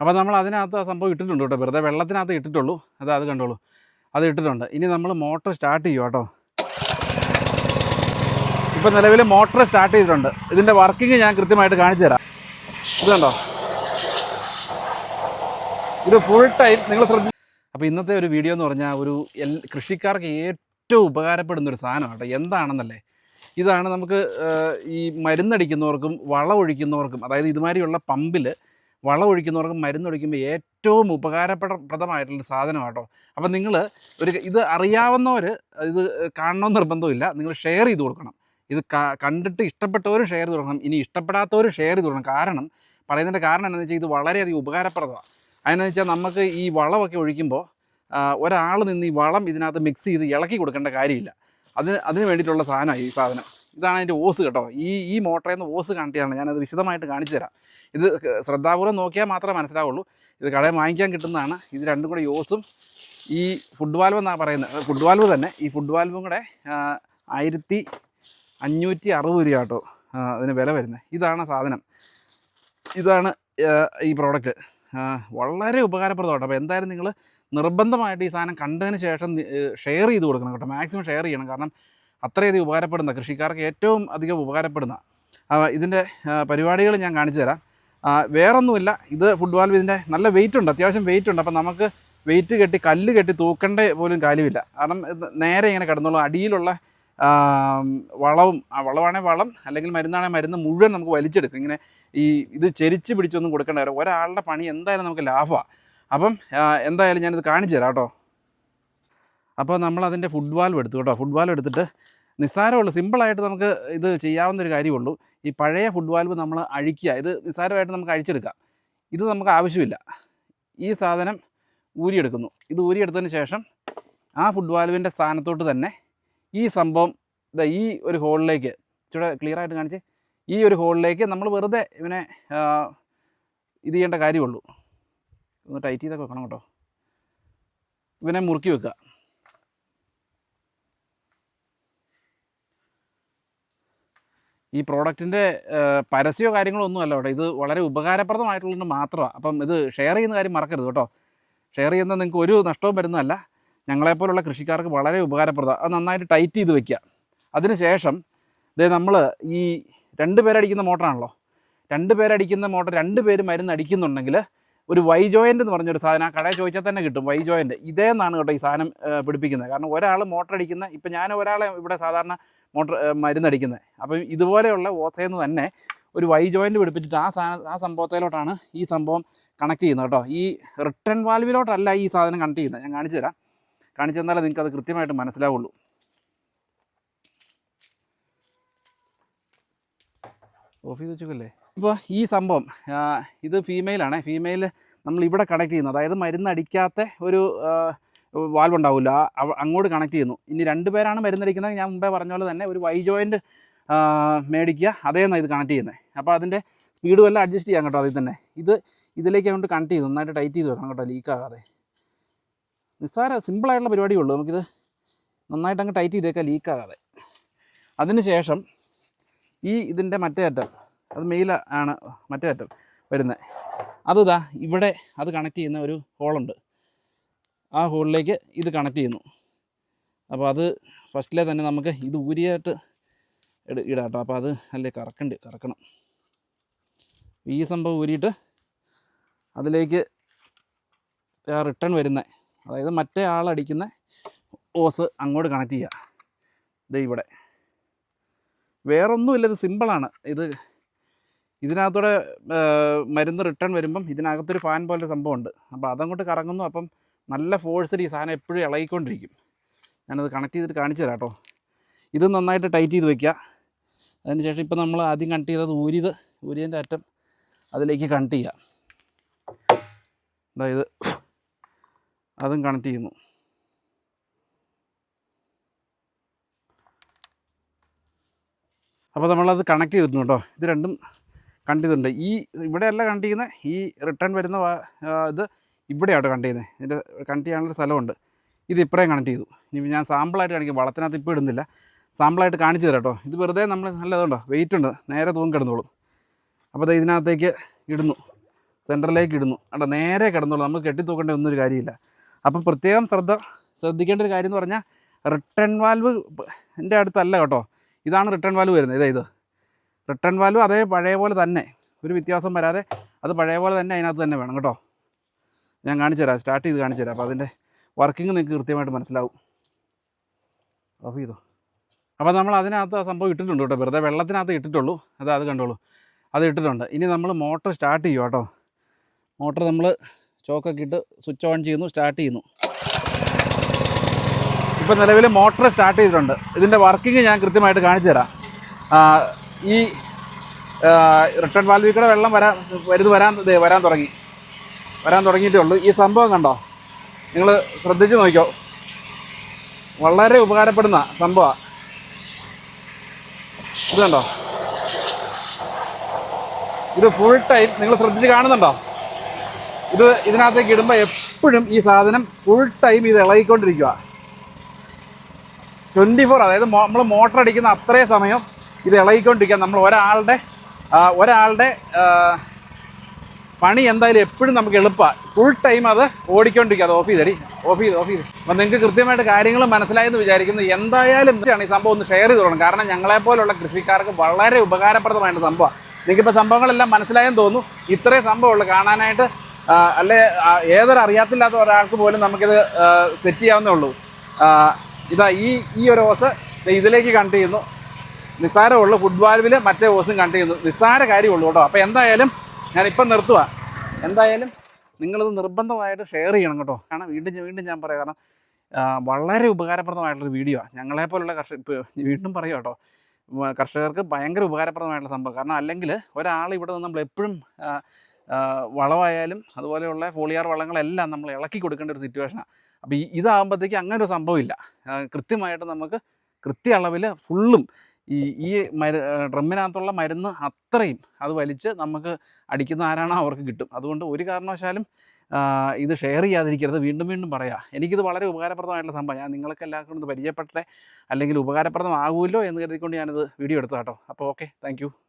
അപ്പോൾ നമ്മൾ അതിനകത്ത് ആ സംഭവം ഇട്ടിട്ടുണ്ട് കേട്ടോ. വെറുതെ വെള്ളത്തിനകത്ത് ഇട്ടിട്ടുള്ളൂ. അത് അത് കണ്ടോളൂ. അത് ഇട്ടിട്ടുണ്ട്. ഇനി നമ്മൾ മോട്ടർ സ്റ്റാർട്ട് ചെയ്യും കേട്ടോ. ഇപ്പോൾ നിലവിൽ മോട്ടർ സ്റ്റാർട്ട് ചെയ്തിട്ടുണ്ട്. ഇതിന്റെ വർക്കിംഗ് ഞാൻ കൃത്യമായിട്ട് കാണിച്ചു തരാം. ഇത് കണ്ടോ? ഇത് ഫുൾ ടൈം നിങ്ങൾ ശ്രദ്ധ അപ്പോൾ ഇന്നത്തെ ഒരു വീഡിയോ എന്ന് പറഞ്ഞാൽ ഒരു എൽ കൃഷിക്കാർക്ക് ഏറ്റവും ഉപകാരപ്പെടുന്ന ഒരു സാധനം കേട്ടോ. എന്താണെന്നല്ലേ? ഇതാണ് നമുക്ക് ഈ മരുന്നടിക്കുന്നവർക്കും വളമൊഴിക്കുന്നവർക്കും അതായത് ഇതുമാതിരിയുള്ള പമ്പിൽ വളമൊഴിക്കുന്നവർക്കും മരുന്നൊഴിക്കുമ്പോൾ ഏറ്റവും ഉപകാരപ്രദമായിട്ടുള്ള സാധനം കേട്ടോ അപ്പം നിങ്ങൾ ഒരു ഇത് അറിയാവുന്നവർ ഇത് കാണണമെന്ന് നിർബന്ധമില്ല നിങ്ങൾ ഷെയർ ചെയ്ത് കൊടുക്കണം. ഇത് കണ്ടിട്ട് ഇഷ്ടപ്പെട്ടവരും ഷെയർ ചെയ്ത് കൊടുക്കണം. ഇനി ഇഷ്ടപ്പെടാത്തവരും ഷെയർ ചെയ്ത് കൊടുക്കണം. കാരണം പറയുന്നതിന്റെ കാരണം എന്താണെന്ന് വെച്ചാൽ ഇത് വളരെയധികം ഉപകാരപ്രദമാണ്. അതിനെന്ന് വെച്ചാൽ നമുക്ക് ഈ വളമൊക്കെ ഒഴിക്കുമ്പോൾ ഒരാൾ നിന്ന് ഈ വളം ഇതിനകത്ത് മിക്സ് ചെയ്ത് ഇളക്കി കൊടുക്കേണ്ട കാര്യമില്ല. അതിന് അതിന് വേണ്ടിയിട്ടുള്ള സാധനമാണ് ഈ സാധനം. ഇതാണ് അതിന്റെ ഓസ് കേട്ടോ. ഈ ഈ മോട്ടറിൽ നിന്ന് ഓസ് കണ്ടിയാണ് ഞാനത് വിശദമായിട്ട് കാണിച്ചു തരാം. ഇത് ശ്രദ്ധാപൂർവം നോക്കിയാൽ മാത്രമേ മനസ്സിലാവുള്ളൂ. ഇത് കടയിൽ വാങ്ങിക്കാൻ കിട്ടുന്നതാണ്. ഇത് രണ്ടും കൂടെ ഓസും ഈ ഫുഡ് വാൽവ് എന്നാണ് പറയുന്നത്. ഫുഡ് വാൽവ് തന്നെ. ഈ ഫുഡ് വാൽവും കൂടെ ആയിരത്തി അഞ്ഞൂറ്റി അറുപത് രൂപ കേട്ടോ അതിന് വില വരുന്നത്. ഇതാണ് സാധനം. ഇതാണ് ഈ പ്രോഡക്റ്റ്. വളരെ ഉപകാരപ്രദമാണ് അപ്പോൾ എന്തായാലും നിങ്ങൾ നിർബന്ധമായിട്ട് ഈ സാധനം കണ്ടതിന് ശേഷം ഷെയർ ചെയ്ത് കൊടുക്കണം കേട്ടോ. മാക്സിമം ഷെയർ ചെയ്യണം. കാരണം അത്രയധികം ഉപകാരപ്പെടുന്ന കൃഷിക്കാർക്ക് ഏറ്റവും അധികം ഉപകാരപ്പെടുന്ന ഇതിന്റെ പരിപാടികൾ ഞാൻ കാണിച്ചു തരാം. വേറൊന്നുമില്ല. ഇത് ഫുഡ് വാൽവ് ഇതിന്റെ നല്ല വെയിറ്റ് ഉണ്ട് അത്യാവശ്യം വെയിറ്റ് ഉണ്ട്. അപ്പം നമുക്ക് വെയിറ്റ് കെട്ടി കല്ല് കെട്ടി തൂക്കേണ്ട പോലും കാര്യമില്ല. കാരണം നേരെ ഇങ്ങനെ കിടന്നുള്ളൂ അടിയിലുള്ള വളവും വളമാണെങ്കിൽ വളം അല്ലെങ്കിൽ മരുന്നാണേ മരുന്ന് മുഴുവൻ നമുക്ക് വലിച്ചെടുക്കും. ഇങ്ങനെ ഈ ഇത് ചെരിച്ച് പിടിച്ചൊന്നും കൊടുക്കേണ്ട കാര്യം. ഒരാളുടെ പണി എന്തായാലും നമുക്ക് ലാഭമാണ് അപ്പം എന്തായാലും ഞാനിത് കാണിച്ചു തരാം കേട്ടോ. അപ്പോൾ നമ്മൾ അതിന്റെ ഫുഡ് വാൽവ് എടുത്തു കേട്ടോ. ഫുഡ് വാൽവ് എടുത്തിട്ട് നിസ്സാരമുള്ളൂ സിമ്പിളായിട്ട് നമുക്ക് ഇത് ചെയ്യാവുന്ന ഒരു കാര്യമുള്ളൂ. ഈ പഴയ ഫുഡ് വാൽവ് നമ്മൾ അഴിക്കുക. ഇത് നിസ്സാരമായിട്ട് നമുക്ക് അഴിച്ചെടുക്കാം. ഇത് നമുക്ക് ആവശ്യമില്ല. ഈ സാധനം ഊരിയെടുക്കുന്നു. ഇത് ഊരിയെടുത്തതിന് ശേഷം ആ ഫുഡ് വാൽവിന്റെ സ്ഥാനത്തോട്ട് തന്നെ ഈ സംഭവം ഇതാ ഈ ഒരു ഹോളിലേക്ക് ഇച്ചിരി ക്ലിയർ ആയിട്ട് കാണിച്ച് ഈ ഒരു ഹോളിലേക്ക് നമ്മൾ വെറുതെ ഇവനെ ഇത് ചെയ്യേണ്ട കാര്യമുള്ളൂ. ഒന്ന് ടൈറ്റ് ചെയ്തൊക്കെ വെക്കണം കേട്ടോ. ഇവനെ മുറുക്കി വെക്കുക. ഈ പ്രോഡക്റ്റിന്റെ പരസ്യമോ കാര്യങ്ങളോ ഒന്നും അല്ല കേട്ടോ. ഇത് വളരെ ഉപകാരപ്രദമായിട്ടുള്ളത് മാത്രമാണ്. അപ്പം ഇത് ഷെയർ ചെയ്യുന്ന കാര്യം മറക്കരുത് കേട്ടോ. ഷെയർ ചെയ്യുന്ന നിങ്ങൾക്ക് ഒരു നഷ്ടവും വരുന്നതല്ല. ഞങ്ങളെപ്പോലുള്ള കൃഷിക്കാർക്ക് വളരെ ഉപകാരപ്രദം. അത് നന്നായിട്ട് ടൈറ്റ് ചെയ്ത് വെക്കുക. അതിന് ശേഷം ഇതേ നമ്മൾ ഈ രണ്ട് പേരടിക്കുന്ന മോട്ടറാണല്ലോ. രണ്ട് പേരടിക്കുന്ന മോട്ടർ രണ്ട് പേര് മരുന്ന് അടിക്കുന്നുണ്ടെങ്കിൽ ഒരു വൈ ജോയിന്റ് എന്ന് പറഞ്ഞൊരു സാധനം ആ കടയിൽ ചോദിച്ചാൽ തന്നെ കിട്ടും വൈ ജോയിന്റ് ഇതേ എന്നാണ് കേട്ടോ ഈ സാധനം പിടിപ്പിക്കുന്നത്. കാരണം ഒരാൾ മോട്ടർ അടിക്കുന്ന ഇപ്പം ഞാൻ ഒരാളെ ഇവിടെ സാധാരണ മോട്ടർ മരുന്നടിക്കുന്നത് അപ്പം ഇതുപോലെയുള്ള ഓസയെന്ന് തന്നെ ഒരു വൈ ജോയിന്റ് പിടിപ്പിച്ചിട്ട് ആ സാധനം ആ സംഭവത്തിലോട്ടാണ് ഈ സംഭവം കണക്ട് ചെയ്യുന്നത് കേട്ടോ. ഈ റിട്ടേൺ വാൽവിലോട്ടല്ല ഈ സാധനം കണക്ട് ചെയ്യുന്നത്. ഞാൻ കാണിച്ചു തരാം. കാണിച്ചു തന്നാലേ നിങ്ങൾക്ക് അത് കൃത്യമായിട്ട് മനസ്സിലാവുള്ളൂ. ഓഫീസ് വെച്ചല്ലേ ഇപ്പോൾ ഈ സംഭവം ഇത് ഫീമെയിലാണ് ഫീമെയിൽ നമ്മൾ ഇവിടെ കണക്ട് ചെയ്യുന്നു. അതായത് മരുന്ന് അടിക്കാത്ത ഒരു വാൽവ് ഉണ്ടാവില്ല അങ്ങോട്ട് കണക്ട് ചെയ്യുന്നു. ഇനി രണ്ട് പേരാണ് മരുന്നടിക്കുന്നത് ഞാൻ മുമ്പേ പറഞ്ഞ പോലെ തന്നെ ഒരു വൈ ജോയിന്റ് മേടിക്കുക. അതേന്നാണ് ഇത് കണക്ട് ചെയ്യുന്നത് അപ്പോൾ അതിന്റെ സ്പീഡും എല്ലാം അഡ്ജസ്റ്റ് ചെയ്യാം കേട്ടോ അതിൽ തന്നെ. ഇത് ഇതിലേക്ക് അങ്ങോട്ട് കണക്ട് ചെയ്തു. നന്നായിട്ട് ടൈറ്റ് ചെയ്ത് വെക്കണം കേട്ടോ. ലീക്ക് ആകാതെ. നിസ്സാര സിമ്പിളായിട്ടുള്ള പരിപാടിയേ ഉള്ളൂ നമുക്കിത് നന്നായിട്ട് അങ്ങ് ടൈറ്റ് ചെയ്തേക്കാം. ലീക്ക് ആകാതെ. അതിന് ശേഷം ഈ ഇതിന്റെ മറ്റേ അറ്റം. അത് മെയിൽ ആണ് മറ്റേ അറ്റം വരുന്നത് അത് ഇതാ ഇവിടെ അത് കണക്ട് ചെയ്യുന്ന ഒരു ഹോളുണ്ട് ആ ഹോളിലേക്ക് ഇത് കണക്ട് ചെയ്യുന്നു. അപ്പോൾ അത് ഫസ്റ്റിലെ തന്നെ നമുക്ക് ഇത് ഊരിയായിട്ട് ഇട ഇടാം കേട്ടോ. അപ്പോൾ അത് അല്ലേ കറക്കണ്ട് കറക്കണം. ഈ സംഭവം ഊരിയിട്ട് അതിലേക്ക് റിട്ടേൺ വരുന്ന. അതായത് മറ്റേ ആളടിക്കുന്ന ഓസ് അങ്ങോട്ട് കണക്ട് ചെയ്യുക ഇത് ഇവിടെ. വേറൊന്നുമില്ല ഇത് സിമ്പിളാണ് ഇത് ഇതിനകത്തൂടെ മരുന്ന് റിട്ടേൺ വരുമ്പം ഇതിനകത്തൊരു ഫാൻ പോലെ സംഭവമുണ്ട്. അപ്പോൾ അതങ്ങോട്ട് കറങ്ങുന്നു. അപ്പം നല്ല ഫോഴ്സിൽ ഈ സാധനം എപ്പോഴും ഇളകിക്കൊണ്ടിരിക്കും. ഞാനത് കണക്ട് ചെയ്തിട്ട് കാണിച്ചു തരാം കേട്ടോ. ഇത് നന്നായിട്ട് ടൈറ്റ് ചെയ്ത് വെക്കുക. അതിനുശേഷം ഇപ്പം നമ്മൾ ആദ്യം കണക്ട് ചെയ്തത് ഊരിയത് ഊരിയതിന്റെ അറ്റം അതിലേക്ക് കണക്ട് ചെയ്യുക. അതായത് അതും കണക്ട് ചെയ്യുന്നു. അപ്പോൾ നമ്മളത് കണക്ട് ചെയ്തിട്ടുണ്ട് കേട്ടോ. ഇത് രണ്ടും കണക്ട് ചെയ്തിട്ടുണ്ട് ഈ ഇവിടെയല്ല കണ്ടിരിക്കുന്നത് ഈ റിട്ടേൺ വരുന്ന ഇത് ഇവിടെയാണ് കണ്ടിരുന്നത് ഇതിന്റെ കണക്ട് ചെയ്യാനുള്ള സ്ഥലമുണ്ട്. ഇത് ഇപ്പോഴേ കണക്ട് ചെയ്തു. ഇനി ഞാൻ സാമ്പിളായിട്ട് കാണിക്കും. വളത്തിനകത്ത് ഇപ്പോൾ ഇടുന്നില്ല. സാമ്പിളായിട്ട് കാണിച്ചു തരാം കേട്ടോ. ഇത് വെറുതെ നമ്മൾ നല്ലതുണ്ടോ? വെയിറ്റ് ഉണ്ട്. നേരെ തൂങ്ങി കിടന്നോളും. അപ്പോൾ അത് ഇതിനകത്തേക്ക് ഇടുന്നു. സെന്ററിലേക്ക് ഇടുന്നു. അവിടെ നേരെ കിടന്നോളൂ. നമ്മൾ കെട്ടിത്തൂക്കേണ്ട ഒന്നും ഒരു കാര്യമില്ല. അപ്പം പ്രത്യേകം ശ്രദ്ധ ശ്രദ്ധിക്കേണ്ട ഒരു കാര്യം എന്ന് പറഞ്ഞാൽ റിട്ടേൺ വാൽവ് എന്റെ അടുത്തല്ല കേട്ടോ. ഇതാണ് റിട്ടേൺ വാൽവ് വരുന്നത്. ഇതാ ഇത്. റിട്ടേൺ വാല്യൂ അതേ പഴയ പോലെ തന്നെ. ഒരു വ്യത്യാസം വരാതെ അത് പഴയ പോലെ തന്നെ അതിനകത്ത് തന്നെ വേണം കേട്ടോ. ഞാൻ കാണിച്ചു തരാം സ്റ്റാർട്ട് ചെയ്ത് കാണിച്ചു തരാം. അപ്പോൾ അതിന്റെ വർക്കിംഗ് നിങ്ങൾക്ക് കൃത്യമായിട്ട് മനസ്സിലാവും. ഓഫ് ചെയ്തോ അപ്പോൾ നമ്മൾ അതിനകത്ത് ആ സംഭവം ഇട്ടിട്ടുണ്ട് കേട്ടോ. വെറുതെ വെള്ളത്തിനകത്ത് ഇട്ടിട്ടുള്ളൂ. അത് അത് കണ്ടോളൂ. അത് ഇട്ടിട്ടുണ്ട്. ഇനി നമ്മൾ മോട്ടർ സ്റ്റാർട്ട് ചെയ്യുക കേട്ടോ. മോട്ടർ നമ്മൾ ചോക്കൊക്കെ ഇട്ട് സ്വിച്ച് ഓൺ ചെയ്യുന്നു സ്റ്റാർട്ട് ചെയ്യുന്നു. ഇപ്പോൾ നിലവിൽ മോട്ടർ സ്റ്റാർട്ട് ചെയ്തിട്ടുണ്ട്. ഇതിന്റെ വർക്കിംഗ് ഞാൻ കൃത്യമായിട്ട് കാണിച്ചു തരാം. ഈ റിട്ടേൺ വാൽവിൽ കൂടെ വെള്ളം വരാൻ വരുത് വരാൻ വരാൻ തുടങ്ങി. വരാൻ തുടങ്ങിയിട്ടേ ഉള്ളൂ. ഈ സംഭവം കണ്ടോ? നിങ്ങൾ ശ്രദ്ധിച്ച് നോക്കിയോ വളരെ ഉപകാരപ്പെടുന്ന സംഭവമാണ് ഇത് കണ്ടോ? ഇത് ഫുൾ ടൈം നിങ്ങൾ ശ്രദ്ധിച്ച് കാണുന്നുണ്ടോ? ഇത് ഇതിനകത്തേക്ക് ഇടുമ്പോൾ എപ്പോഴും ഈ സാധനം ഫുൾ ടൈം ഇത് ഇളകിക്കൊണ്ടിരിക്കുക ട്വന്റി ഫോർ അതായത് നമ്മൾ മോട്ടർ അടിക്കുന്ന അത്രയും സമയം ഇത് ഇളകിക്കൊണ്ടിരിക്കുക നമ്മൾ ഒരാളുടെ ഒരാളുടെ പണി എന്തായാലും എപ്പോഴും നമുക്ക് എളുപ്പമാണ് ഫുൾ ടൈം അത് ഓടിക്കൊണ്ടിരിക്കുക അത് ഓഫ് ചെയ്തടി ഓഫ് ചെയ്ത് ഓഫ് ചെയ്ത് അപ്പം നിങ്ങൾക്ക് കൃത്യമായിട്ട് കാര്യങ്ങൾ മനസ്സിലായെന്ന് വിചാരിക്കുന്നു. എന്തായാലും ഇതാണ് ഈ സംഭവം ഒന്ന് ഷെയർ ചെയ്ത് തുടങ്ങും കാരണം ഞങ്ങളെപ്പോലുള്ള കൃഷിക്കാർക്ക് വളരെ ഉപകാരപ്രദമായിട്ട് സംഭവമാണ്. നിങ്ങൾക്കിപ്പോൾ സംഭവങ്ങളെല്ലാം മനസ്സിലായെന്ന് തോന്നുന്നു. ഇത്രയും സംഭവമുള്ളൂ. കാണാനായിട്ട് അല്ലെ ഏതൊരു അറിയാത്തില്ലാത്ത ഒരാൾക്ക് പോലും നമുക്കിത് സെറ്റ് ചെയ്യാവുന്നേ ഉള്ളൂ. ഇതാ ഈ ഈ ഒരു ഓസ് ഇതിലേക്ക് കണക്ട് ചെയ്യുന്നു. നിസ്സാരമുള്ളൂ ഫുഡ് വാൽവിൽ മറ്റേ ഓസും കണക്ട് ചെയ്യുന്നു നിസ്സാര കാര്യമുള്ളൂ കേട്ടോ. അപ്പോൾ എന്തായാലും ഞാനിപ്പം നിർത്തുക എന്തായാലും നിങ്ങളിത് നിർബന്ധമായിട്ട് ഷെയർ ചെയ്യണം കേട്ടോ. കാരണം വീണ്ടും വീണ്ടും ഞാൻ പറയാം. കാരണം വളരെ ഉപകാരപ്രദമായിട്ടുള്ളൊരു വീഡിയോ ഞങ്ങളെപ്പോലുള്ള കർഷക വീണ്ടും പറയാം കേട്ടോ. കർഷകർക്ക് ഭയങ്കര ഉപകാരപ്രദമായിട്ടുള്ള സംഭവം. കാരണം അല്ലെങ്കിൽ ഒരാൾ ഇവിടെ നിന്ന് നമ്മൾ എപ്പോഴും വളമായാലും അതുപോലെയുള്ള ഫോളിയാർ വളങ്ങളെല്ലാം നമ്മൾ ഇളക്കി കൊടുക്കേണ്ട ഒരു സിറ്റുവേഷനാണ് അപ്പോൾ ഈ ഇതാകുമ്പോഴത്തേക്ക് അങ്ങനെ ഒരു സംഭവമില്ല കൃത്യമായിട്ട് നമുക്ക് കൃത്യ അളവിൽ ഫുള്ളും ഈ ഈ മരു ഡ്രമ്മിനകത്തുള്ള മരുന്ന് അത്രയും അത് വലിച്ച് നമുക്ക് അടിക്കുന്ന ആരാണോ അവർക്ക് കിട്ടും. അതുകൊണ്ട് ഒരു കാരണവശാലും ഇത് ഷെയർ ചെയ്യാതിരിക്കരുത്. വീണ്ടും വീണ്ടും പറയാം. എനിക്കിത് വളരെ ഉപകാരപ്രദമായിട്ടുള്ള സംഭവം. ഞാൻ നിങ്ങൾക്ക് എല്ലാവർക്കും ഇത് പരിചയപ്പെട്ടെ അല്ലെങ്കിൽ ഉപകാരപ്രദമാകുമല്ലോ എന്ന് കരുതിക്കൊണ്ട് ഞാനിത് വീഡിയോ എടുത്തു കേട്ടോ അപ്പോൾ ഓക്കെ താങ്ക്